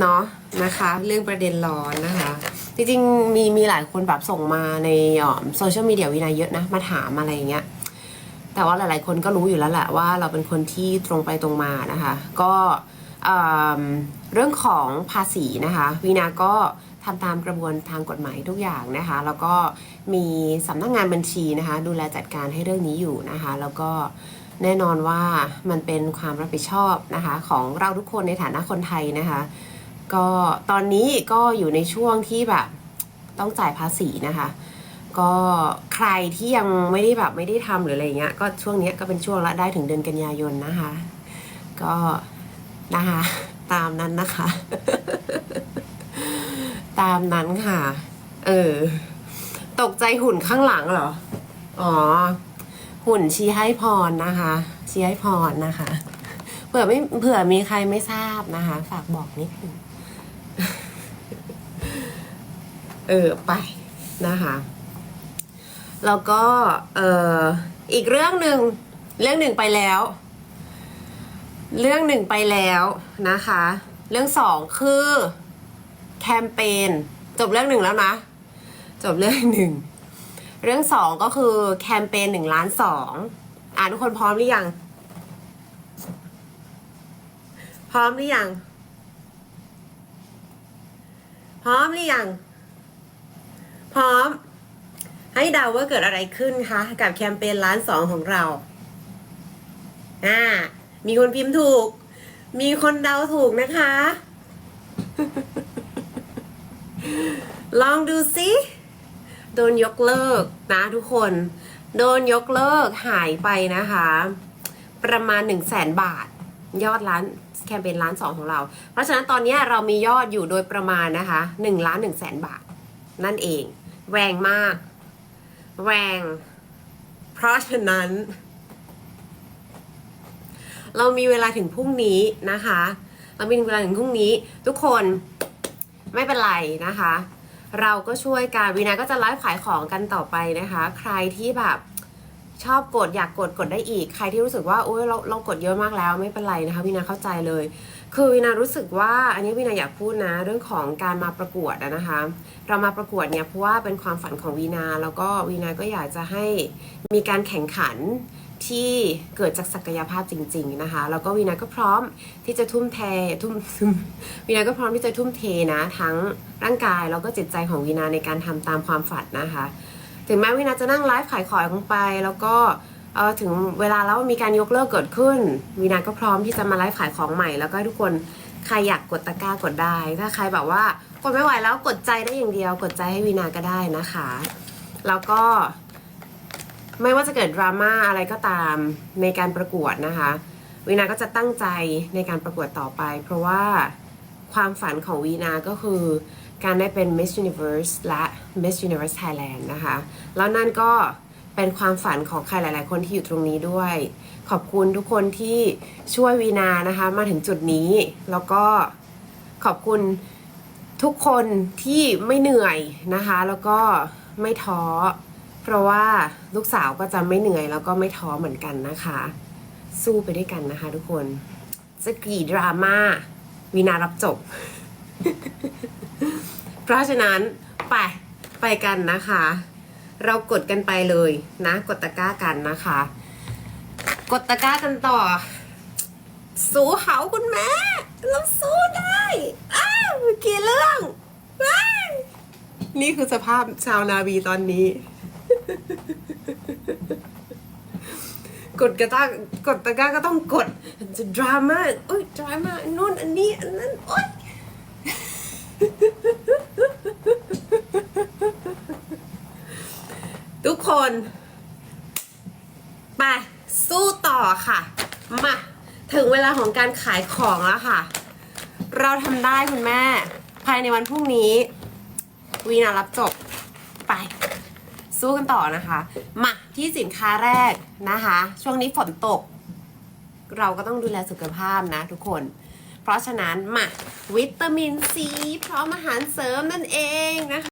เนาะนะคะ เรื่องประเด็นร้อนนะคะ จริงๆมีมีหลายคนแบบส่งมาในโซเชียลมีเดียวินัยเยอะนะ มาถามอะไรอย่างเงี้ยแต่ว่าหลายๆคนก็รู้อยู่แล้วแหละว่าเราเป็นคนที่ตรงไปตรงมานะคะ ก็เอิ่มเรื่องของภาษีนะคะวีนาก็ทำตามกระบวนทางกฎหมายทุกอย่างนะคะ แล้วก็มีสำนักงานบัญชีนะคะ ดูแลจัดการให้เรื่องนี้อยู่นะคะ แล้วก็แน่นอนว่ามันเป็นความรับผิดชอบนะคะ ของเราทุกคนในฐานะคนไทยนะคะ ก็ตอนนี้ก็อยู่ในช่วงที่แบบต้องจ่ายภาษีนะคะ ก็ใครที่ยังไม่ได้แบบไม่ได้ทำหรืออะไรเงี้ย ก็ช่วงนี้ก็เป็นช่วงละได้ถึงเดือนกันยายนนะคะ ก็นะคะตามนั้นนะคะ ตามนั้นค่ะ เออ ตกใจหุ่นข้างหลังเหรอ อ๋อ หุ่นชี้ให้พรนะคะ ชี้ให้พรนะคะ เผื่อไม่เผื่อมีใครไม่ทราบนะคะ ฝากบอกนิดนึง เออไปนะคะแล้วก็เอออีกเรื่องหนึ่งเรื่องหนึ่งไปแล้ว เรื่องหนึ่งไปแล้วนะคะ เรื่องสองคือแคมเปญจบเรื่องหนึ่งแล้วนะ จบเรื่องหนึ่งเรื่องสองก็คือแคมเปญหนึ่งล้านสองอ่าทุกคนพร้อมหรือยัง พร้อมหรือยัง พร้อมหรือยัง พร้อม ให้เดาว่าเกิดอะไรขึ้นคะ กับแคมเปญล้านสองของเรา อ่า มีคนพิมพ์ถูก มีคนเดาถูกนะคะ ลองดูสิ โดนยกเลิกนะทุกคน โดนยกเลิกหายไปนะคะ ประมาณ1 0 0 0 0แสนบาท ยอดร้านแคมเปญล้านสองของเรา เพราะฉะนั้นตอนนี้เรามียอดอยู่โดยประมาณนะคะ1ล้าน1แสนบาท นั่นเอง แรงมาก แรง เพราะฉะนั้น เรามีเวลาถึงพรุ่งนี้นะคะ เรามีเวลาถึงพรุ่งนี้ ทุกคนไม่เป็นไรนะคะ เราก็ช่วยกันวีนาก็จะไลฟ์ขายของกันต่อไปนะคะ ใครที่แบบ ชอบกดอยากกดกดได้อีก ใครที่รู้สึกว่าโอ้ยเราเรากดเยอะมากแล้วไม่เป็นไรนะคะวีนาเข้าใจเลย คือวีนารู้สึกว่าอันนี้วีนาอยากพูดนะเรื่องของการมาประกวดนะคะ เรามาประกวดเนี่ยเพราะว่าเป็นความฝันของวีนาแล้วก็วีนาก็อยากจะให้มีการแข่งขันที่เกิดจากศักยภาพจริง ๆนะคะ แล้วก็วีนาก็พร้อมที่จะทุ่มเททุ่มวีนาก็พร้อมที่จะทุ่มเทนะ ทั้งร่างกายแล้วก็จิตใจของวีนาในการทำตามความฝันนะคะ ถึงแม้วีนาจะนั่งไลฟ์ขายของลงไป แล้วก็เออถึงเวลาแล้วมีการยกเลิกเกิดขึ้นวีนาก็พร้อมที่จะมาไลฟ์ขายของใหม่ แล้วก็ทุกคนใครอยากกดตะกร้ากดได้ ถ้าใครแบบว่ากดไม่ไหวแล้วกดใจได้อย่างเดียว กดใจให้วีนาก็ได้นะคะ แล้วก็ไม่ว่าจะเกิดดราม่าอะไรก็ตามในการประกวดนะคะ วีนาก็จะตั้งใจในการประกวดต่อไป เพราะว่าความฝันของวีนาก็คือ การได้เป็น Miss Universe และ Miss Universe Thailand นะคะ แล้วนั่นก็เป็นความฝันของใครหลาย ๆ คนที่อยู่ตรงนี้ด้วย ขอบคุณทุกคนที่ช่วยวีนานะคะมาถึงจุดนี้ แล้วก็ขอบคุณทุกคนที่ไม่เหนื่อยนะคะ แล้วก็ไม่ท้อ เพราะว่าลูกสาวก็จะไม่เหนื่อยแล้วก็ไม่ท้อเหมือนกันนะคะ สู้ไปด้วยกันนะคะทุกคน จะกี่ดราม่าวีนารับจบ เพราะฉะนั้นไปไปกันนะคะ เรากดกันไปเลยนะ กดตะกร้ากันนะคะ กดตะกร้ากันต่อ สู้เขาคุณแม่เราสู้ได้อ้าวกี่เรื่องนี่คือสภาพชาวนาวีตอนนี้ กดกระตากดตะกร้าก็ต้องกดจะดราม่าโอ้ยดราม่าอันนู่นอันนี้อันนั้นโอ้ย ทุกคนไปสู้ต่อค่ะ มา ถึงเวลาของการขายของแล้วค่ะ เราทำได้คุณแม่ ภายในวันพรุ่งนี้ วีนารับจบไป สู้กันต่อนะคะ มาที่สินค้าแรกนะคะ ช่วงนี้ฝนตก เราก็ต้องดูแลสุขภาพนะทุกคน เพราะฉะนั้นมาวิตามินซีพร้อมอาหารเสริมนั่นเองนะคะ